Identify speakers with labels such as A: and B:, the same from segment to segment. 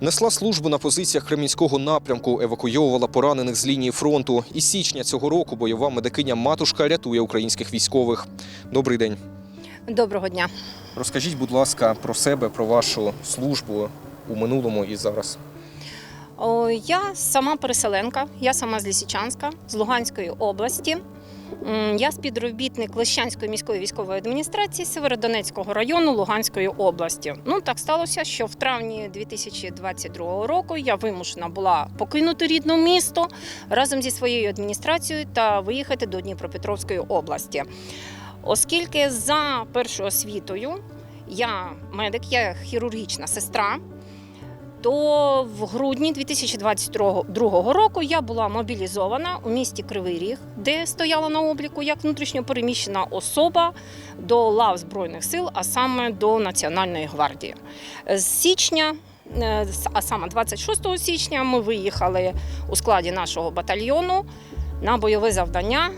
A: Несла службу на позиціях Кремінського напрямку, евакуйовувала поранених з лінії фронту. Із січня цього року бойова медикиня матушка рятує українських військових. Добрий день.
B: Доброго дня.
A: Розкажіть, будь ласка, про себе, про вашу службу у минулому і зараз.
B: Я сама переселенка, я сама з Лісичанська, з Луганської області. Я співробітник Лещанської міської військової адміністрації Северодонецького району Луганської області. Ну так сталося, що в травні 2022 року я вимушена була покинути рідне місто разом зі своєю адміністрацією та виїхати до Дніпропетровської області. Оскільки за першою освітою я медик, я хірургічна сестра. То в грудні 2022 року я була мобілізована у місті Кривий Ріг, де стояла на обліку як внутрішньопереміщена особа до лав Збройних сил, а саме до Національної гвардії. З січня, е, а саме 26 січня, ми виїхали у складі нашого батальйону на бойове завдання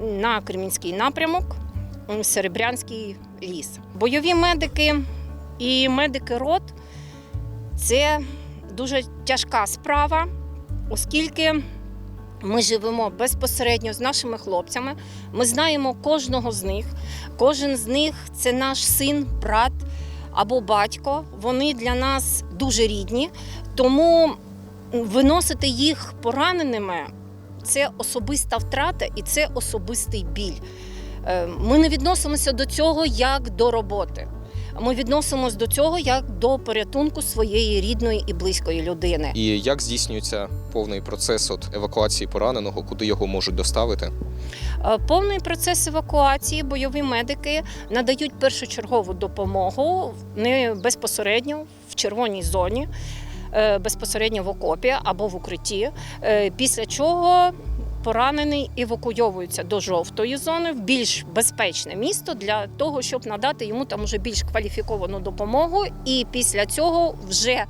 B: на Кремінський напрямок, Серебрянський ліс. Бойові медики і медики рот це дуже тяжка справа, оскільки ми живемо безпосередньо з нашими хлопцями. Ми знаємо кожного з них. Кожен з них це наш син, брат або батько. Вони для нас дуже рідні. Тому виносити їх пораненими це особиста втрата і це особистий біль. Е, Ми не відносимося до цього як до роботи. Ми відносимось до цього як до порятунку своєї рідної і близької людини.
A: І як здійснюється повний процес от евакуації пораненого, куди його можуть доставити?
B: Е, Повний процес евакуації бойові медики надають першочергову допомогу не безпосередньо в червоній зоні, е, безпосередньо в окопі або в укритті. Е, Після чого поранений евакуйовується до жовтої зони в більш безпечне місто для того, щоб надати йому там уже більш кваліфіковану допомогу. І після цього вже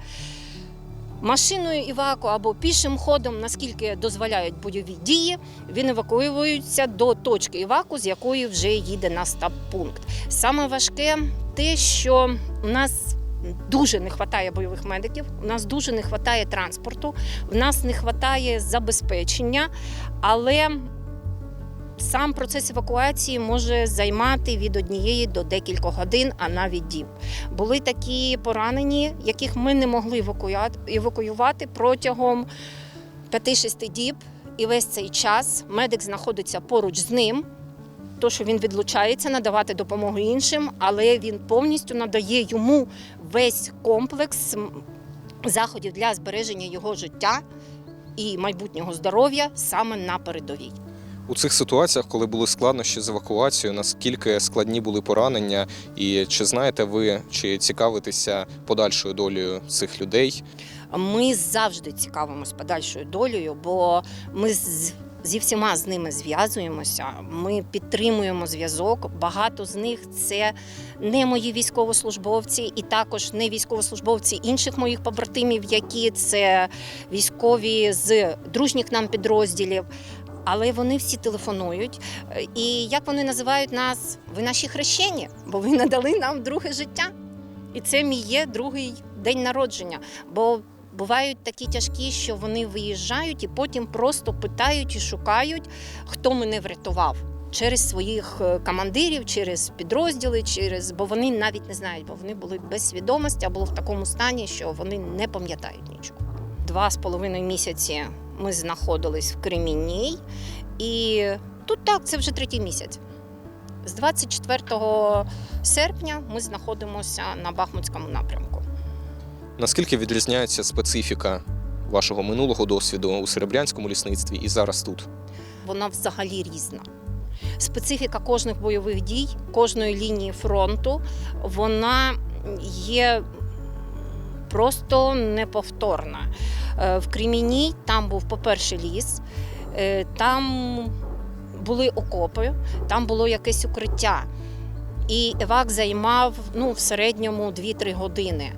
B: машиною іваку або пішим ходом, наскільки дозволяють бойові дії, він евакуюється до точки іваку, з якої вже їде на стаб-пункт. Саме важке те, що у нас дуже не вистачає бойових медиків, у нас дуже не вистачає транспорту, в нас не вистачає забезпечення, але сам процес евакуації може займати від однієї до декількох годин, а навіть діб. Були такі поранені, яких ми не могли евакуювати протягом 5-6 діб. І весь цей час медик знаходиться поруч з ним. То, що він відлучається надавати допомогу іншим, але він повністю надає йому весь комплекс заходів для збереження його життя і майбутнього здоров'я саме на передовій.
A: У цих ситуаціях, коли були складнощі з евакуацією, наскільки складні були поранення, і чи знаєте ви, чи цікавитеся подальшою долею цих людей?
B: Ми завжди цікавимось подальшою долею, бо ми з, зі всіма з ними зв'язуємося. Ми підтримуємо зв'язок. Багато з них це не мої військовослужбовці, і також не військовослужбовці інших моїх побратимів, які це військові з дружніх нам підрозділів. Але вони всі телефонують. І як вони називають нас? Ви наші хрещені, бо ви надали нам друге життя. І це мій є другий день народження. Бо бувають такі тяжкі, що вони виїжджають і потім просто питають і шукають, хто мене врятував. Через своїх е, командирів, через підрозділи, через бо вони навіть не знають, бо вони були без свідомості або в такому стані, що вони не пам'ятають нічого. Два з половиною місяці ми знаходились в Кремінній, і тут так, це вже третій місяць. З 24 серпня ми знаходимося на Бахмутському напрямку.
A: Наскільки відрізняється специфіка вашого минулого досвіду у серебрянському лісництві і зараз тут?
B: Вона взагалі різна. Специфіка кожних бойових дій, кожної лінії фронту, вона є просто неповторна. Е, В Кремінній там був, по-перше, ліс, е, там були окопи, там було якесь укриття. І евак займав ну, в середньому 2-3 години.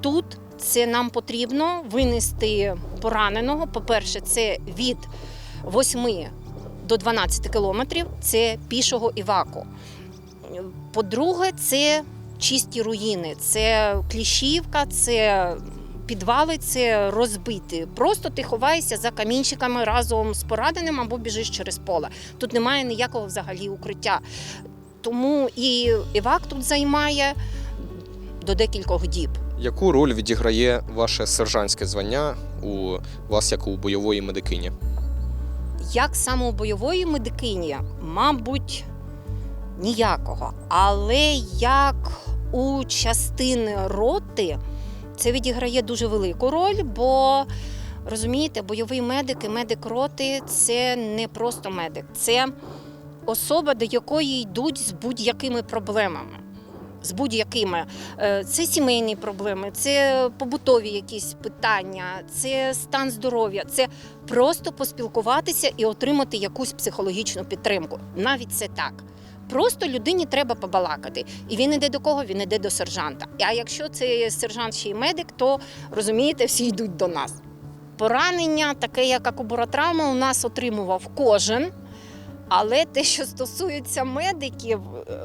B: Тут це нам потрібно винести пораненого. По-перше, це від 8 до 12 кілометрів це пішого іваку. По-друге, це чисті руїни, це Кліщівка, це підвали це розбиті. Просто ти ховаєшся за камінчиками разом з пораненим або біжиш через поле. Тут немає ніякого взагалі укриття. Тому і івак тут займає до декількох діб.
A: Яку роль відіграє ваше сержантське звання у вас як у бойової медикині?
B: Як саме у бойової медикині, мабуть, ніякого. Але як у частини роти це відіграє дуже велику роль, бо розумієте, бойовий медик і медик роти це не просто медик, це особа, до якої йдуть з будь-якими проблемами. З будь-якими Е, це сімейні проблеми, це побутові якісь питання, це стан здоров'я, це просто поспілкуватися і отримати якусь психологічну підтримку. Навіть це так. Просто людині треба побалакати. І він іде до кого? Він іде до сержанта. А якщо це сержант ще й медик, то розумієте, всі йдуть до нас. Поранення, таке як акубуротравма, у нас отримував кожен. Але те, що стосується медиків, е,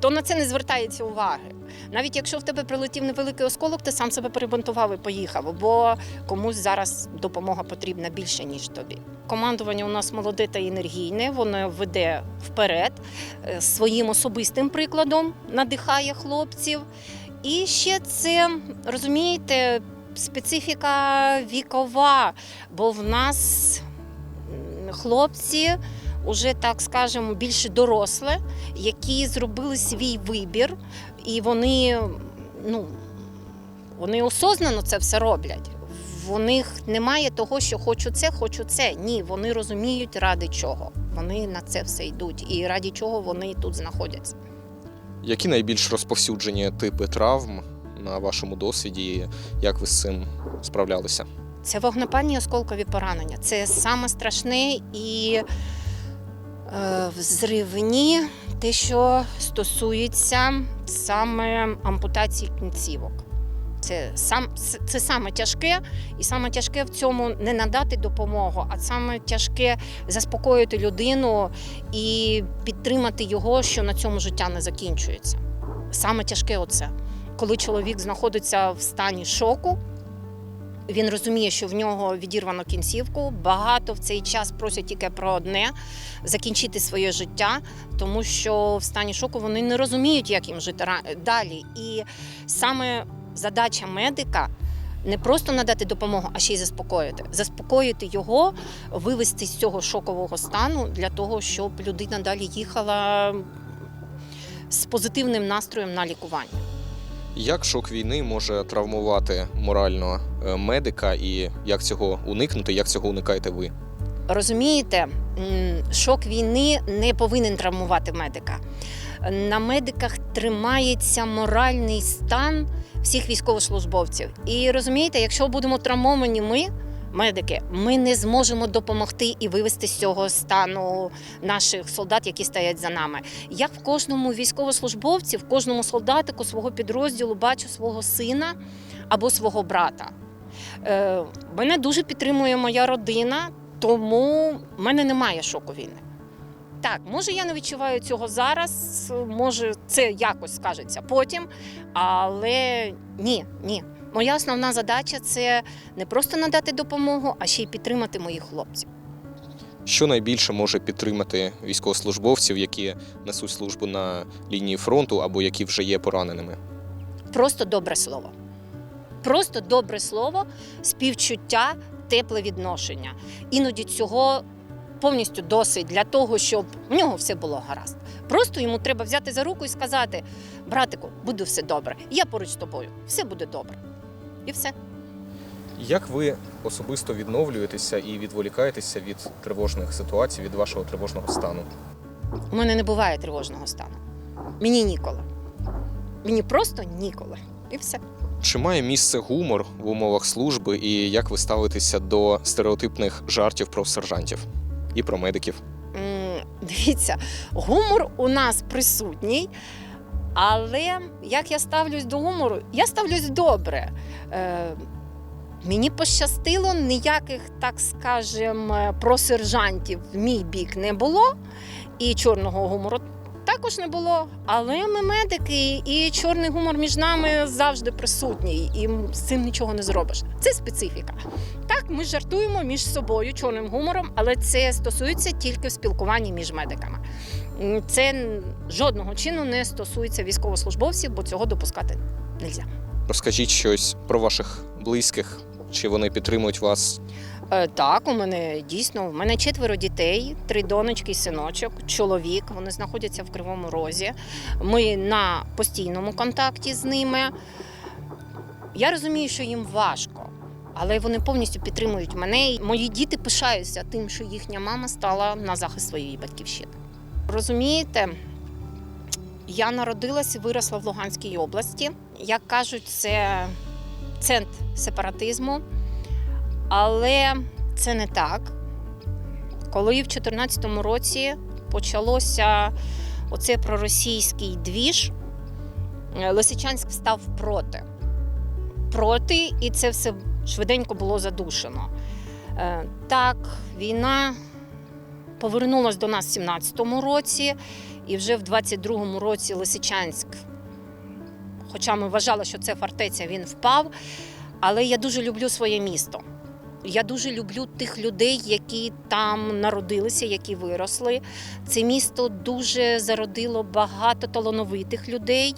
B: то на це не звертається уваги. Навіть якщо в тебе прилетів невеликий осколок, ти сам себе перебунтував і поїхав, бо комусь зараз допомога потрібна більше, ніж тобі. Командування у нас молоде та енергійне, воно веде вперед е, своїм особистим прикладом, надихає хлопців. І ще це розумієте, специфіка вікова, бо в нас хлопці уже так скажемо більше дорослі, які зробили свій вибір, і вони, ну, вони осознано це все роблять. В них немає того, що хочу це, хочу це. Ні, вони розуміють, ради чого. Вони на це все йдуть, і раді чого вони тут знаходяться.
A: Які найбільш розповсюджені типи травм на вашому досвіді? Як ви з цим справлялися?
B: Це вогнепальні осколкові поранення. Це саме страшне і взривні, те, що стосується саме ампутації кінцівок. Це, сам, це саме тяжке, і саме тяжке в цьому не надати допомогу, а саме тяжке заспокоїти людину і підтримати його, що на цьому життя не закінчується. Саме тяжке оце. Коли чоловік знаходиться в стані шоку, він розуміє, що в нього відірвано кінцівку. Багато в цей час просять тільки про одне закінчити своє життя, тому що в стані шоку вони не розуміють, як їм жити далі. І саме задача медика. Не просто надати допомогу, а ще й заспокоїти. Заспокоїти його, вивести з цього шокового стану для того, щоб людина далі їхала з позитивним настроєм на лікування.
A: Як шок війни може травмувати морально е, медика, і як цього уникнути? Як цього уникаєте ви?
B: Розумієте, шок війни не повинен травмувати медика. На медиках тримається моральний стан всіх військовослужбовців. І розумієте, якщо будемо травмовані ми, медики, ми не зможемо допомогти і вивести з цього стану наших солдат, які стоять за нами. Я в кожному військовослужбовці, в кожному солдатику свого підрозділу бачу свого сина або свого брата. Е, мене дуже підтримує моя родина, тому в мене немає шоку війни. Так, може, я не відчуваю цього зараз, може, це якось скажеться потім, але ні, ні. Моя основна задача це не просто надати допомогу, а ще й підтримати моїх хлопців.
A: Що найбільше може підтримати військовослужбовців, які несуть службу на лінії фронту або які вже є пораненими?
B: Просто добре слово. Просто добре слово, співчуття, тепле відношення. Іноді цього повністю досить для того, щоб в нього все було гаразд. Просто йому треба взяти за руку і сказати: братику, буде все добре. Я поруч з тобою, все буде добре. І все.
A: Як ви особисто відновлюєтеся і відволікаєтеся від тривожних ситуацій, від вашого тривожного стану?
B: У мене не буває тривожного стану. Мені ніколи. Мені просто ніколи. І все.
A: Чи має місце гумор в умовах служби, і як ви ставитеся до стереотипних жартів про сержантів і про медиків?
B: М, Дивіться, гумор у нас присутній, але як я ставлюсь до гумору, я ставлюсь добре. Е, мені пощастило, ніяких, так скажем, про сержантів в мій бік не було, і чорного гумору також не було. Але ми медики, і чорний гумор між нами завжди присутній, і з цим нічого не зробиш. Це специфіка. Так, ми жартуємо між собою чорним гумором, але це стосується тільки в спілкуванні між медиками. Це жодного чину не стосується військовослужбовців, бо цього допускати не можна.
A: Розкажіть щось про ваших близьких, чи вони підтримують вас?
B: Е, Так, у мене дійсно у мене четверо дітей, три донечки синочок, чоловік. Вони знаходяться в Кривому Розі. Ми на постійному контакті з ними. Я розумію, що їм важко, але вони повністю підтримують мене. Мої діти пишаються тим, що їхня мама стала на захист своєї батьківщини. Розумієте, я народилась і виросла в Луганській області. Як кажуть, це центр сепаратизму. Але це не так. Коли в 2014 році почалося оце проросійський двіж, е, Лисичанськ став проти. Проти, і це все швиденько було задушено. Е, Так, війна повернулась до нас в 17-му році, і вже в 22-му році Лисичанськ, хоча ми вважали, що це фортеця, він впав. Але я дуже люблю своє місто. Я дуже люблю тих людей, які там народилися, які виросли. Це місто дуже зародило багато талановитих людей,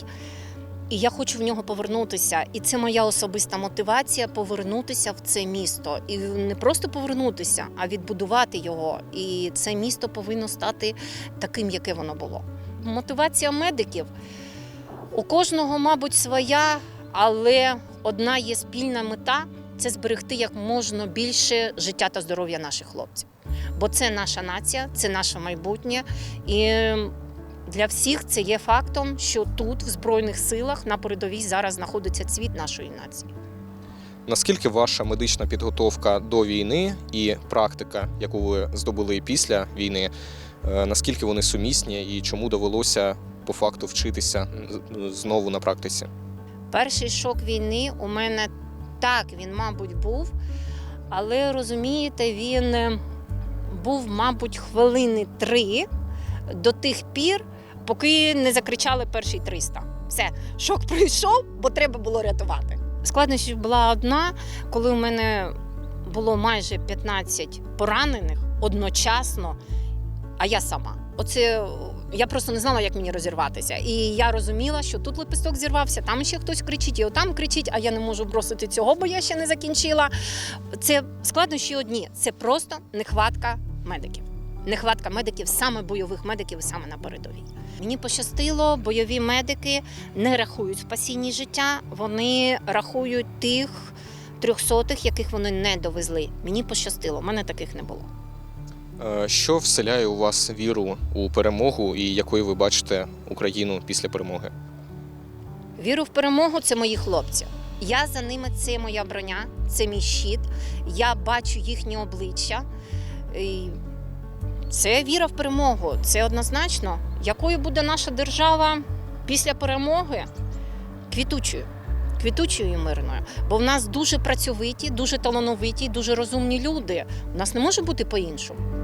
B: і я хочу в нього повернутися. І це моя особиста мотивація повернутися в це місто. І не просто повернутися, а відбудувати його. І це місто повинно стати таким, яке воно було. Мотивація медиків у кожного, мабуть, своя, але одна є спільна мета це зберегти як можна більше життя та здоров'я наших хлопців. Бо це наша нація, це наше майбутнє. І для всіх це є фактом, що тут, в Збройних силах, на передовій зараз знаходиться цвіт нашої нації.
A: Наскільки ваша медична підготовка до війни і практика, яку ви здобули після війни, е, наскільки вони сумісні і чому довелося по факту вчитися знову на практиці?
B: Перший шок війни у мене так, він, мабуть, був, але розумієте, він е, був, мабуть, хвилини три до тих пір, поки не закричали перший 300. Все, шок пройшов, бо треба було рятувати. Складнощів була одна, коли у мене було майже 15 поранених одночасно, а я сама. Оце я просто не знала, як мені розірватися. І я розуміла, що тут лепесток зірвався, там ще хтось кричить, і отам кричить, а я не можу бросити цього, бо я ще не закінчила. Це складнощі одні. Це просто нехватка медиків. Нехватка медиків, саме бойових медиків, саме на передовій. Мені пощастило, бойові медики не рахують спасінні життя, вони рахують тих трьохсотих, яких вони не довезли. Мені пощастило, мене таких не було.
A: Е, Що вселяє у вас віру у перемогу і якою ви бачите Україну після перемоги?
B: Віру в перемогу це мої хлопці. Я за ними це моя броня, це мій щит. Я бачу їхні обличчя. І це віра в перемогу. Це однозначно. Якою буде наша держава після перемоги? Квітучою. Квітучою і мирною. Бо в нас дуже працьовиті, дуже талановиті, дуже розумні люди. У нас не може бути по-іншому.